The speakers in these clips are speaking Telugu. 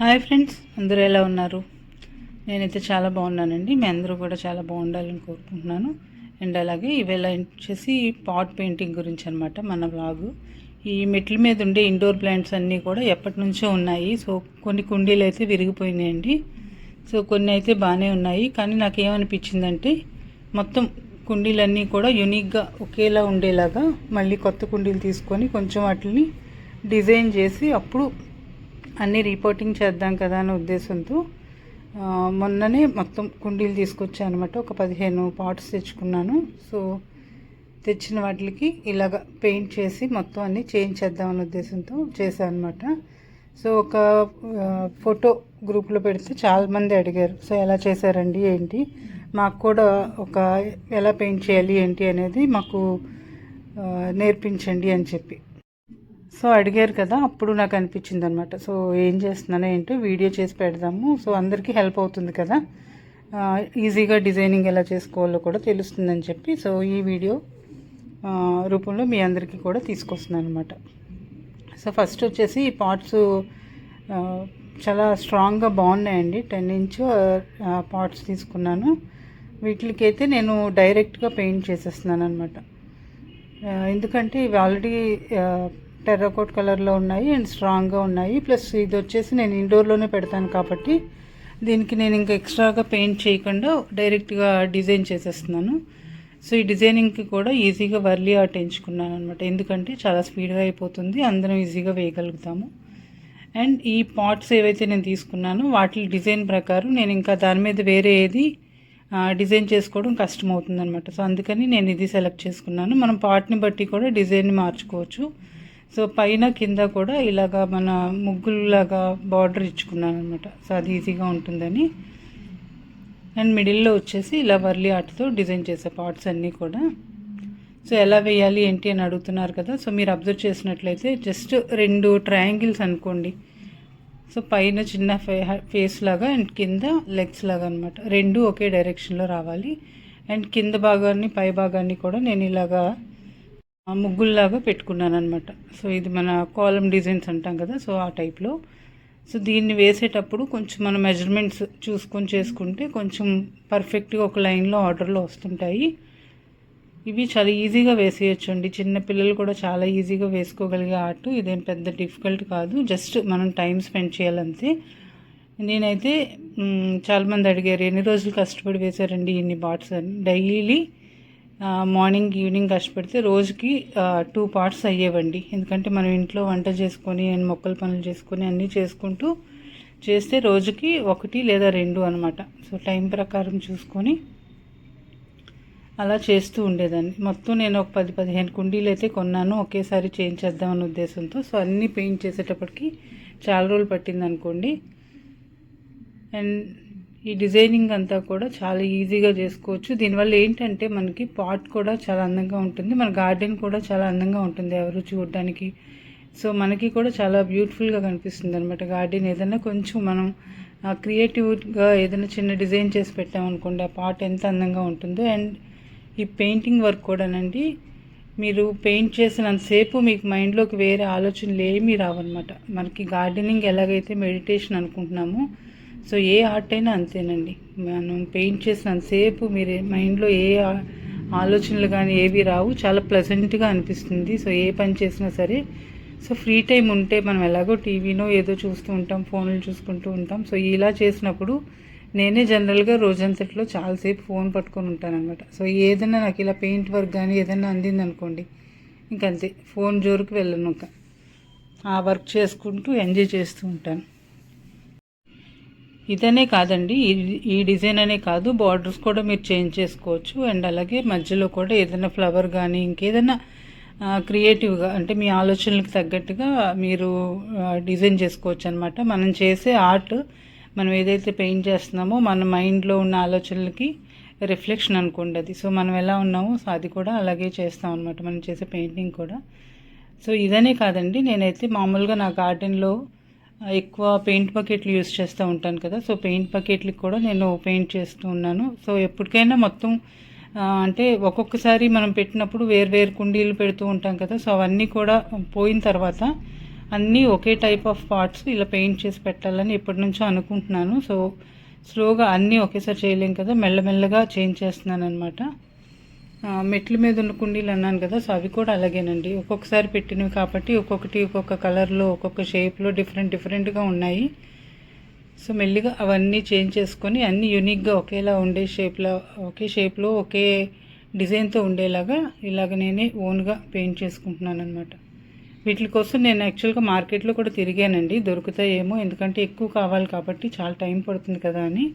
హాయ్ ఫ్రెండ్స్ అందరూ ఎలా ఉన్నారు? నేనైతే చాలా బాగున్నానండి. మీ అందరూ కూడా చాలా బాగుండాలని కోరుకుంటున్నాను. అండ్ అలాగే ఇవాళ వచ్చేసి పాట్ పెయింటింగ్ గురించి అనమాట మన వ్లాగు ఈ మెట్ల మీద ఉండే ఇండోర్ ప్లాంట్స్ అన్నీ కూడా ఎప్పటి నుంచో ఉన్నాయి. సో కొన్ని కుండీలు అయితే విరిగిపోయినాయండి. సో కొన్ని అయితే బాగానే ఉన్నాయి. కానీ నాకు ఏమనిపించిందంటే మొత్తం కుండీలన్నీ కూడా యూనిక్గా ఒకేలా ఉండేలాగా మళ్ళీ కొత్త కుండీలు తీసుకొని కొంచెం వాటిని డిజైన్ చేసి అప్పుడు అన్నీ రిపోర్టింగ్ చేద్దాం కదా అనే ఉద్దేశంతో మొన్ననే మొత్తం కుండీలు తీసుకొచ్చాను అనమాట ఒక పదిహేను పాట్స్ తెచ్చుకున్నాను. సో తెచ్చిన వాటికి ఇలాగ పెయింట్ చేసి మొత్తం అన్నీ చేంజ్ చేద్దాం అనే ఉద్దేశంతో చేశాను అనమాట సో ఒక ఫోటో గ్రూప్లో పెడితే చాలామంది అడిగారు సో ఎలా చేశారండి? ఏంటి? మాకు కూడా ఒక ఎలా పెయింట్ చేయాలి? ఏంటి? అనేది మాకు నేర్పించండి అని చెప్పి. సో అడిగారు కదా అప్పుడు నాకు అనిపించింది అనమాట సో ఏం చేస్తున్నానో ఏంటో వీడియో చేసి పెడదాము. సో అందరికీ హెల్ప్ అవుతుంది కదా. ఈజీగా డిజైనింగ్ ఎలా చేసుకోవాలో కూడా తెలుస్తుందని చెప్పి సో ఈ వీడియో రూపంలో మీ అందరికీ కూడా తీసుకొస్తున్నాను అనమాట సో ఫస్ట్ వచ్చేసి ఈ పాట్స్ చాలా స్ట్రాంగ్గా బాగున్నాయండి. టెన్ ఇంచ్ పాట్స్ తీసుకున్నాను. వీటికైతే నేను డైరెక్ట్గా పెయింట్ చేసేస్తున్నాను అనమాట ఎందుకంటే ఇవి ఆల్రెడీ టెర్రకోట్ కలర్లో ఉన్నాయి అండ్ స్ట్రాంగ్గా ఉన్నాయి. ప్లస్ ఇది వచ్చేసి నేను ఇండోర్లోనే పెడతాను కాబట్టి దీనికి నేను ఇంకా ఎక్స్ట్రాగా పెయింట్ చేయకుండా డైరెక్ట్గా డిజైన్ చేసేస్తున్నాను. సో ఈ డిజైనింగ్కి కూడా ఈజీగా వర్లీ ఆర్ట్ ఎంచుకున్నాను అనమాట ఎందుకంటే చాలా స్పీడ్గా అయిపోతుంది. అందరం ఈజీగా వేయగలుగుతాము. అండ్ ఈ పాట్స్ ఏవైతే నేను తీసుకున్నానో వాటి డిజైన్ ప్రకారం నేను ఇంకా దాని మీద వేరే ఏది డిజైన్ చేసుకోవడం కష్టం అవుతుందన్నమాట సో అందుకని నేను ఇది సెలెక్ట్ చేసుకున్నాను. మనం పార్ట్ని బట్టి కూడా డిజైన్ని మార్చుకోవచ్చు. సో పైన కింద కూడా ఇలాగా మన ముగ్గులాగా బార్డర్ ఇచ్చుకున్నాను అనమాట సో అది ఈజీగా ఉంటుందని. అండ్ మిడిల్లో వచ్చేసి ఇలా వర్లీ ఆర్ట్తో డిజైన్ చేసే పార్ట్స్ అన్నీ కూడా. సో ఎలా వేయాలి ఏంటి అని అడుగుతున్నారు కదా. సో మీరు అబ్జర్వ్ చేసినట్లయితే జస్ట్ రెండు ట్రయాంగిల్స్ అనుకోండి. సో పైన చిన్న ఫే ఫేస్ లాగా అండ్ కింద లెగ్స్ లాగా అనమాట రెండు ఒకే డైరెక్షన్లో రావాలి. అండ్ కింద భాగాన్ని పై భాగాన్ని కూడా నేను ఇలాగా ముగ్గుల్లాగా పెట్టుకున్నాను అనమాట సో ఇది మన కాలం డిజైన్స్ అంటాం కదా సో ఆ టైప్లో. సో దీన్ని వేసేటప్పుడు కొంచెం మన మెజర్మెంట్స్ చూసుకొని చేసుకుంటే కొంచెం పర్ఫెక్ట్గా ఒక లైన్లో ఆర్డర్లో వస్తుంటాయి. ఇవి చాలా ఈజీగా వేసేయచ్చు అండి చిన్న పిల్లలు కూడా చాలా ఈజీగా వేసుకోగలిగే ఆర్ట్. ఇదేం పెద్ద డిఫికల్ట్ కాదు. జస్ట్ మనం టైం స్పెండ్ చేయాలంతే. నేనైతే చాలామంది అడిగారు ఎన్ని రోజులు కష్టపడి వేశారండి ఇన్ని బాట్స్? అని. డైలీ మార్నింగ్ ఈవినింగ్ కష్టపడితే రోజుకి టూ పార్ట్స్ అయ్యేవండి. ఎందుకంటే మనం ఇంట్లో వంట చేసుకొని అండ్ మొక్కల పనులు చేసుకొని అన్నీ చేసుకుంటూ చేస్తే రోజుకి ఒకటి లేదా రెండు అనమాట సో టైం ప్రకారం చూసుకొని అలా చేస్తూ ఉండేదాన్ని. మొత్తం నేను ఒక పది పదిహేను కుండీలు అయితే కొన్నాను. ఒకేసారి చేంజ్ చేద్దామన్న ఉద్దేశంతో. సో అన్నీ పెయింట్ చేసేటప్పటికి చాలా రోజులు పట్టింది అనుకోండి అండ్ ఈ డిజైనింగ్ అంతా కూడా చాలా ఈజీగా చేసుకోవచ్చు. దీనివల్ల ఏంటంటే మనకి పాట్ కూడా చాలా అందంగా ఉంటుంది. మన గార్డెన్ కూడా చాలా అందంగా ఉంటుంది ఎవరు చూడడానికి. సో మనకి కూడా చాలా బ్యూటిఫుల్గా కనిపిస్తుంది అనమాట గార్డెన్. ఏదైనా కొంచెం మనం క్రియేటివ్గా ఏదైనా చిన్న డిజైన్ చేసి పెట్టామనుకోండి ఆ పాట్ ఎంత అందంగా ఉంటుందో. అండ్ ఈ పెయింటింగ్ వర్క్ కూడానండి మీరు పెయింట్ చేసినంతసేపు మీకు మైండ్లోకి వేరే ఆలోచనలు ఏమీ రావన్నమాట. మనకి గార్డెనింగ్ ఎలాగైతే మెడిటేషన్ అనుకుంటున్నామో సో ఏ ఆర్ట్ అయినా అంతేనండి. మనం పెయింట్ చేసినంతసేపు మీరు మైండ్లో ఏ ఆలోచనలు కానీ ఏవి రావు. చాలా ప్లెజెంట్గా అనిపిస్తుంది. సో ఏ పని చేసినా సరే సో ఫ్రీ టైం ఉంటే మనం ఎలాగో టీవీనో ఏదో చూస్తూ ఉంటాం ఫోన్లు చూసుకుంటూ ఉంటాం. సో ఇలా చేసినప్పుడు నేనే జనరల్గా రోజంతట్లో చాలాసేపు ఫోన్ పట్టుకొని ఉంటానన్నమాట. సో ఏదైనా నాకు ఇలా పెయింట్ వర్క్ కానీ ఏదైనా అందింది అనుకోండి ఇంకంతే. ఫోన్ జోరుకు వెళ్ళను ఇంకా. ఆ వర్క్ చేసుకుంటూ ఎంజాయ్ చేస్తూ ఉంటాను. ఇదనే కాదండి ఈ- ఈ డిజైన్ అనే కాదు. బార్డర్స్ కూడా మీరు చేంజ్ చేసుకోవచ్చు. అండ్ అలాగే మధ్యలో కూడా ఏదైనా ఫ్లవర్ కానీ ఇంకేదైనా క్రియేటివ్గా అంటే మీ ఆలోచనలకు తగ్గట్టుగా మీరు డిజైన్ చేసుకోవచ్చు అనమాట మనం చేసే ఆర్ట్ మనం ఏదైతే పెయింట్ చేస్తున్నామో మన మైండ్లో ఉన్న ఆలోచనలకి రిఫ్లెక్షన్ అనుకోండి అది సో మనం ఎలా ఉన్నామో సో అది కూడా అలాగే చేస్తాం అనమాట మనం చేసే పెయింటింగ్ కూడా. సో ఇదనే కాదండి. నేనైతే మామూలుగా నా గార్డెన్లో ఎక్కువ పెయింట్ బకెట్లు యూస్ చేస్తూ ఉంటాను కదా. సో పెయింట్ బకెట్లకి కూడా నేను పెయింట్ చేస్తూ ఉన్నాను. సో ఎప్పటికైనా మొత్తం అంటే ఒక్కొక్కసారి మనం పెట్టినప్పుడు వేరు వేరు కుండీలు పెడుతూ ఉంటాం కదా. సో అవన్నీ కూడా పోయిన తర్వాత అన్నీ ఒకే టైప్ ఆఫ్ పార్ట్స్ ఇలా పెయింట్ చేసి పెట్టాలని ఎప్పటి నుంచో అనుకుంటున్నాను. సో స్లోగా అన్నీ ఒకేసారి చేయలేం కదా. మెల్లమెల్లగా చేంజ్ చేస్తున్నాను అనమాట మెట్ల మీద ఉన్న కుండీలు అన్నాను కదా సో అవి కూడా అలాగేనండి. ఒక్కొక్కసారి పెట్టినవి కాబట్టి ఒక్కొక్కటి ఒక్కొక్క కలర్లో ఒక్కొక్క షేప్లో డిఫరెంట్ డిఫరెంట్గా ఉన్నాయి. సో మెల్లిగా అవన్నీ చేంజ్ చేసుకొని అన్నీ యూనిక్గా ఒకేలా ఉండే షేప్లో ఒకే షేప్లో ఒకే డిజైన్తో ఉండేలాగా ఇలాగ నేనే ఓన్గా పెయింట్ చేసుకుంటున్నాను అనమాట వీటి కోసం నేను యాక్చువల్గా మార్కెట్లో కూడా తిరిగానండి. దొరుకుతాయేమో ఎందుకంటే ఎక్కువ కావాలి కాబట్టి చాలా టైం పడుతుంది కదా అని.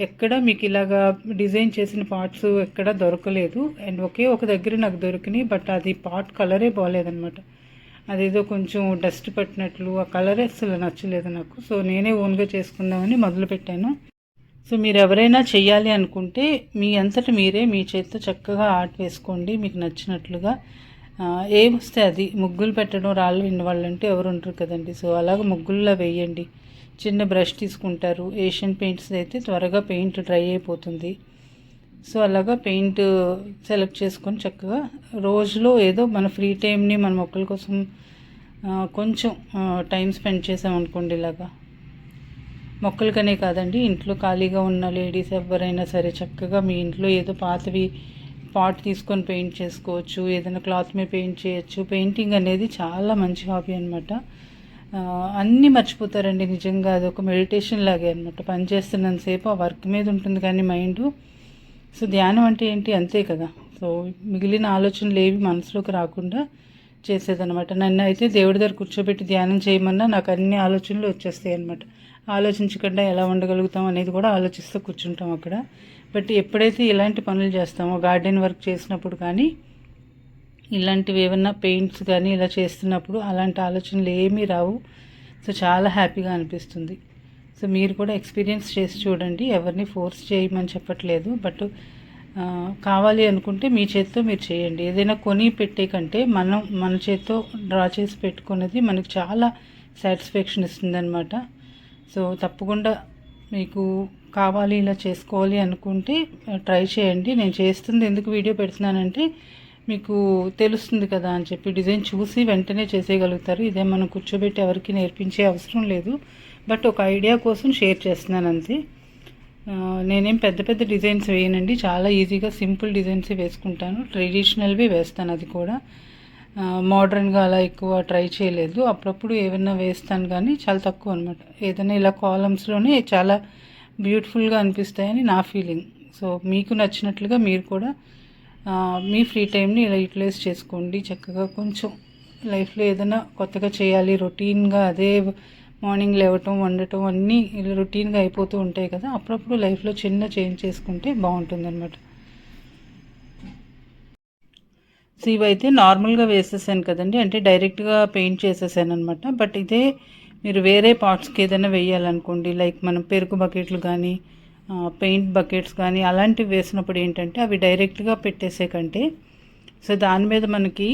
ఎక్కడ మీకు ఇలాగా డిజైన్ చేసిన పార్ట్స్ ఎక్కడ దొరకలేదు. అండ్ ఒకే ఒక దగ్గర నాకు దొరికినాయి బట్ అది పార్ట్ కలరే బాగాలేదనమాట అదేదో కొంచెం డస్ట్ పట్టినట్లు ఆ కలరే అసలు నచ్చలేదు నాకు. సో నేనే ఓన్గా చేసుకుందామని మొదలుపెట్టాను సో మీరు ఎవరైనా చేయాలి అనుకుంటే మీ అంతట మీరే మీ చేతితో చక్కగా ఆర్ట్ వేసుకోండి మీకు నచ్చినట్లుగా. ఏమొస్తే అది ముగ్గులు పెట్టడం రాళ్ళు విన్న వాళ్ళంటే ఎవరు ఉంటారు కదండి. సో అలాగ ముగ్గుల్లో వేయండి. చిన్న బ్రష్ తీసుకుంటారు. ఏషియన్ పెయింట్స్ అయితే త్వరగా పెయింట్ డ్రై అయిపోతుంది. సో అలాగా పెయింట్ సెలెక్ట్ చేసుకొని చక్కగా రోజులో ఏదో మన ఫ్రీ టైంని మన మొక్కల కోసం కొంచెం టైం స్పెండ్ చేసామనుకోండి ఇలాగా. మొక్కలకనే కాదండి ఇంట్లో ఖాళీగా ఉన్న లేడీస్ ఎవరైనా సరే చక్కగా మీ ఇంట్లో ఏదో పాతవి పాట్ తీసుకొని పెయింట్ చేసుకోవచ్చు ఏదైనా క్లాత్ మీద పెయింట్ చేయొచ్చు. పెయింటింగ్ అనేది చాలా మంచి హాబీ అనమాట అన్నీ మర్చిపోతారండి నిజంగా. అది ఒక మెడిటేషన్ లాగే అనమాట పనిచేస్తున్నంతసేపు ఆ వర్క్ మీద ఉంటుంది కానీ మైండ్. సో ధ్యానం అంటే ఏంటి? అంతే కదా. సో మిగిలిన ఆలోచనలు ఏవి మనసులోకి రాకుండా చేసేదనమాట నన్ను అయితే దేవుడి దగ్గర కూర్చోబెట్టి ధ్యానం చేయమన్నా నాకు అన్ని ఆలోచనలు వచ్చేస్తాయి అనమాట ఆలోచించకుండా ఎలా ఉండగలుగుతాం అనేది కూడా ఆలోచిస్తూ కూర్చుంటాం అక్కడ. బట్ ఎప్పుడైతే ఇలాంటి పనులు చేస్తామో గార్డెన్ వర్క్ చేసినప్పుడు కానీ ఇలాంటివి ఏమన్నా పెయింట్స్ కానీ ఇలా చేస్తున్నప్పుడు అలాంటి ఆలోచనలు ఏమీ రావు. సో చాలా హ్యాపీగా అనిపిస్తుంది. సో మీరు కూడా ఎక్స్పీరియన్స్ చేసి చూడండి. ఎవరిని ఫోర్స్ చేయమని చెప్పట్లేదు. బట్ కావాలి అనుకుంటే మీ చేతితో మీరు చేయండి. ఏదైనా కొని పెట్టే కంటే మనం మన చేతితో డ్రా చేసి పెట్టుకున్నది మనకు చాలా సాటిస్ఫాక్షన్ ఇస్తుందన్నమాట. సో తప్పకుండా మీకు కావాలి ఇలా చేసుకోవాలి అనుకుంటే ట్రై చేయండి. నేను చేస్తుంది ఎందుకు వీడియో పెడుతున్నానంటే మీకు తెలుస్తుంది కదా అని చెప్పి డిజైన్ చూసి వెంటనే చేసేయగలుగుతారు. ఇదే మనం కూర్చోబెట్టి ఎవరికి నేర్పించే అవసరం లేదు. బట్ ఒక ఐడియా కోసం షేర్ చేస్తున్నాను అంతే. నేనేం పెద్ద పెద్ద డిజైన్స్ వేయనండి. చాలా ఈజీగా సింపుల్ డిజైన్స్ వేసుకుంటాను. ట్రెడిషనల్వి వేస్తాను అది కూడా. మోడర్న్గా అలా ఎక్కువ ట్రై చేయలేదు. అప్పుడప్పుడు ఏమైనా వేస్తాను కానీ చాలా తక్కువ అనమాట ఏదైనా ఇలా కాలమ్స్లోనే చాలా బ్యూటిఫుల్గా అనిపిస్తాయని నా ఫీలింగ్. సో మీకు నచ్చినట్లుగా మీరు కూడా మీ ఫ్రీ టైంని ఇలా యూటిలైజ్ చేసుకోండి. చక్కగా కొంచెం లైఫ్లో ఏదైనా కొత్తగా చేయాలి. రొటీన్గా అదే మార్నింగ్ లేవటం వండటం అన్నీ ఇలా రొటీన్గా అయిపోతూ ఉంటాయి కదా. అప్పుడప్పుడు లైఫ్లో చిన్న చేంజ్ చేసుకుంటే బాగుంటుందన్నమాట. సో ఇవైతే నార్మల్గా వేసేసాను కదండి. అంటే డైరెక్ట్గా పెయింట్ చేసేసాను అనమాట బట్ ఇదే మీరు వేరే పార్ట్స్కి ఏదైనా వేయాలనుకోండి లైక్ మనం పెరుగు బకెట్లు కానీ పెయింట్ బకెట్స్ కానీ అలాంటివి వేసినప్పుడు ఏంటంటే అవి డైరెక్ట్గా పెట్టేసే కంటే సో దాని మీద మనకి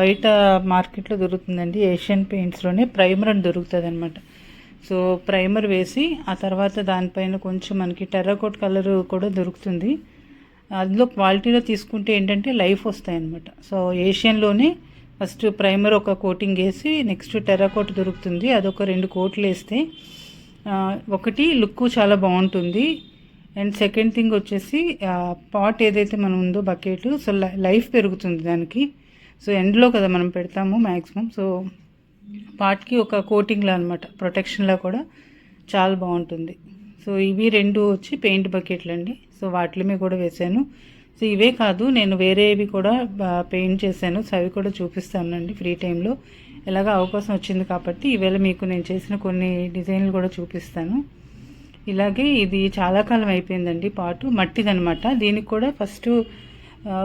బయట మార్కెట్లో దొరుకుతుందండి ఏషియన్ పెయింట్స్లోనే ప్రైమర్ అని దొరుకుతుంది అనమాట సో ప్రైమర్ వేసి ఆ తర్వాత దానిపైన కొంచెం మనకి టెర్రకోట్ కలర్ కూడా దొరుకుతుంది. అందులో క్వాలిటీలో తీసుకుంటే ఏంటంటే లైఫ్ వస్తాయన్నమాట. సో ఏషియన్లోనే ఫస్ట్ ప్రైమర్ ఒక కోటింగ్ వేసి నెక్స్ట్ టెర్రకోట్ దొరుకుతుంది. అదొక రెండు కోట్లు వేస్తే ఒకటి లుక్ చాలా బాగుంటుంది. అండ్ సెకండ్ థింగ్ వచ్చేసి పాట్ ఏదైతే మనం ఉందో బకెట్ సో లైఫ్ పెరుగుతుంది దానికి. సో ఎండ్లో కదా మనం పెడతాము మ్యాక్సిమం సో పాట్కి ఒక కోటింగ్లా అనమాట ప్రొటెక్షన్లా కూడా చాలా బాగుంటుంది. సో ఇవి రెండు వచ్చి పెయింట్ బకెట్లు అండి. సో వాటి మీద కూడా వేసాను. సో ఇవే కాదు నేను వేరేవి కూడా పెయింట్ చేశాను. సో అవి కూడా చూపిస్తానండి ఫ్రీ టైంలో. ఎలాగ అవకాశం వచ్చింది కాబట్టి ఈవేళ మీకు నేను చేసిన కొన్ని డిజైన్లు కూడా చూపిస్తాను. ఇలాగే ఇది చాలా కాలం అయిపోయిందండి పాటు మట్టిదనమాట దీనికి కూడా ఫస్ట్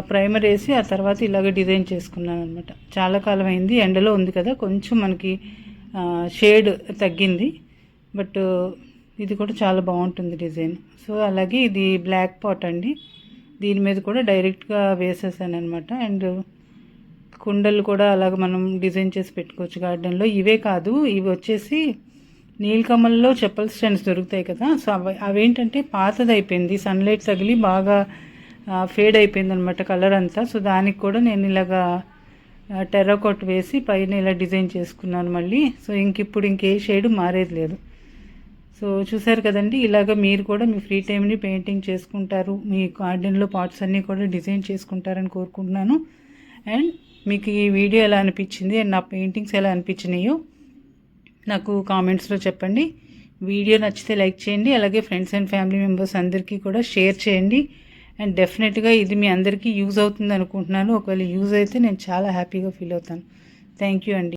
ప్రైమర్ వేసి ఆ తర్వాత ఇలాగ డిజైన్ చేసుకున్నాను అనమాట చాలా కాలం అయింది ఎండలో ఉంది కదా కొంచెం మనకి షేడ్ తగ్గింది. బట్ ఇది కూడా చాలా బాగుంటుంది డిజైన్. సో అలాగే ఇది బ్లాక్ పాట్ అండి. దీని మీద కూడా డైరెక్ట్గా వేసేసాను అనమాట అండ్ కుండలు కూడా అలాగ మనం డిజైన్ చేసి పెట్టుకోవచ్చు గార్డెన్లో. ఇవే కాదు ఇవి వచ్చేసి నీలకమల్లో చెప్పల్ స్టాండ్స్ దొరుకుతాయి కదా సో అవి అవేంటంటే పాతది అయిపోయింది సన్లైట్ తగిలి బాగా ఫేడ్ అయిపోయింది అనమాట కలర్ అంతా. సో దానికి కూడా నేను ఇలాగా టెర్రకోట్ వేసి పైన ఇలా డిజైన్ చేసుకున్నాను మళ్ళీ. సో ఇంక ఇప్పుడు ఇంకే షేడ్ మారేది లేదు. సో చూసారు కదండి ఇలాగ మీరు కూడా మీ ఫ్రీ టైంని పెయింటింగ్ చేసుకుంటారు మీ గార్డెన్లో పాట్స్ అన్నీ కూడా డిజైన్ చేసుకుంటారని కోరుకుంటున్నాను. అండ్ మీకు ఈ వీడియో ఎలా అనిపించింది అండ్ నా పెయింటింగ్స్ ఎలా అనిపించినాయో నాకు కామెంట్స్లో చెప్పండి. వీడియో నచ్చితే లైక్ చేయండి అలాగే ఫ్రెండ్స్ అండ్ ఫ్యామిలీ మెంబర్స్ అందరికీ కూడా షేర్ చేయండి. అండ్ డెఫినెట్గా ఇది మీ అందరికీ యూజ్ అవుతుంది అనుకుంటున్నాను. ఒకవేళ యూజ్ అయితే నేను చాలా హ్యాపీగా ఫీల్ అవుతాను. థ్యాంక్ యూ అండి.